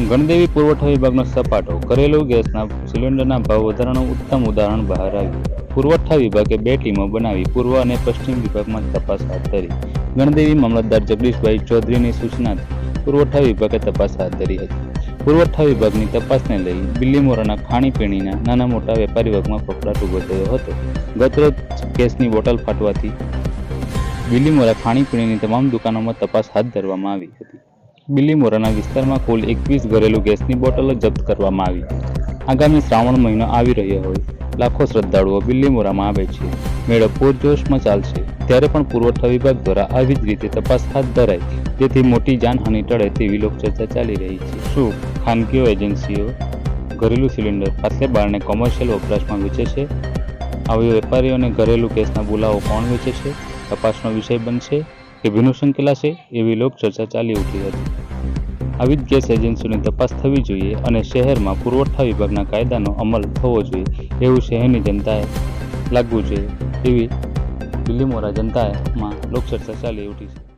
ગણદેવી પુરવઠા વિભાગનો સપાટો ઘરેલું ગેસના સિલિન્ડરના ભાવ વધારાનું ઉત્તમ ઉદાહરણ બહાર આવ્યું. પુરવઠા વિભાગે બે ટીમો બનાવી પૂર્વ અને પશ્ચિમ વિભાગમાં તપાસ હાથ ધરી. ગણદેવી મામલતદાર જગદીશભાઈ ચૌધરીની સૂચનાથી પુરવઠા વિભાગે તપાસ હાથ ધરી હતી. પુરવઠા વિભાગની તપાસને લઈ બિલ્લીમોરાના ખાણીપીણીના નાના મોટા વેપારી વર્ગમાં ફફડાટ ઊભો થયો હતો. ગતરોજ ગેસની બોટલ ફાટવાથી બિલ્લીમોરા ખાણીપીણીની તમામ દુકાનોમાં તપાસ હાથ ધરવામાં આવી હતી. બિલ્લીમોરાના વિસ્તારમાં કુલ એકવીસ ઘરેલું ગેસની બોટલો જપ્ત કરવામાં આવી. આગામી શ્રાવણ મહિનો આવી રહ્યો હોય, લાખો શ્રદ્ધાળુઓ બિલ્લીમોરામાં આવે છે. મેળો પૂરજોશમાં ચાલશે. ત્યારે પણ પુરવઠા વિભાગ દ્વારા આવી જ રીતે તપાસ હાથ ધરાય તેથી મોટી જાનહાનિ ટળે તેવી લોકચર્ચા ચાલી રહી છે. શું ખાનગીઓ એજન્સીઓ ઘરેલું સિલિન્ડર પાસે બારણે કોમર્શિયલ વપરાશમાં વેચે છે? આવી વેપારીઓને ઘરેલું ગેસના બોલાવો કોણ વેચે છે? તપાસનો વિષય બનશે. કે ભીનું સંકેલાશે એવી લોકચર્ચા ચાલી ઉઠી હતી. આવી જ ગેસ એજન્સીઓની તપાસ થવી જોઈએ અને શહેરમાં પુરવઠા વિભાગના કાયદાનો અમલ થવો જોઈએ એવું શહેરની જનતાએ લાગવું જોઈએ. એવી બિલ્લીમોરા જનતાએમાં લોકચર્ચા ચાલી ઉઠી છે.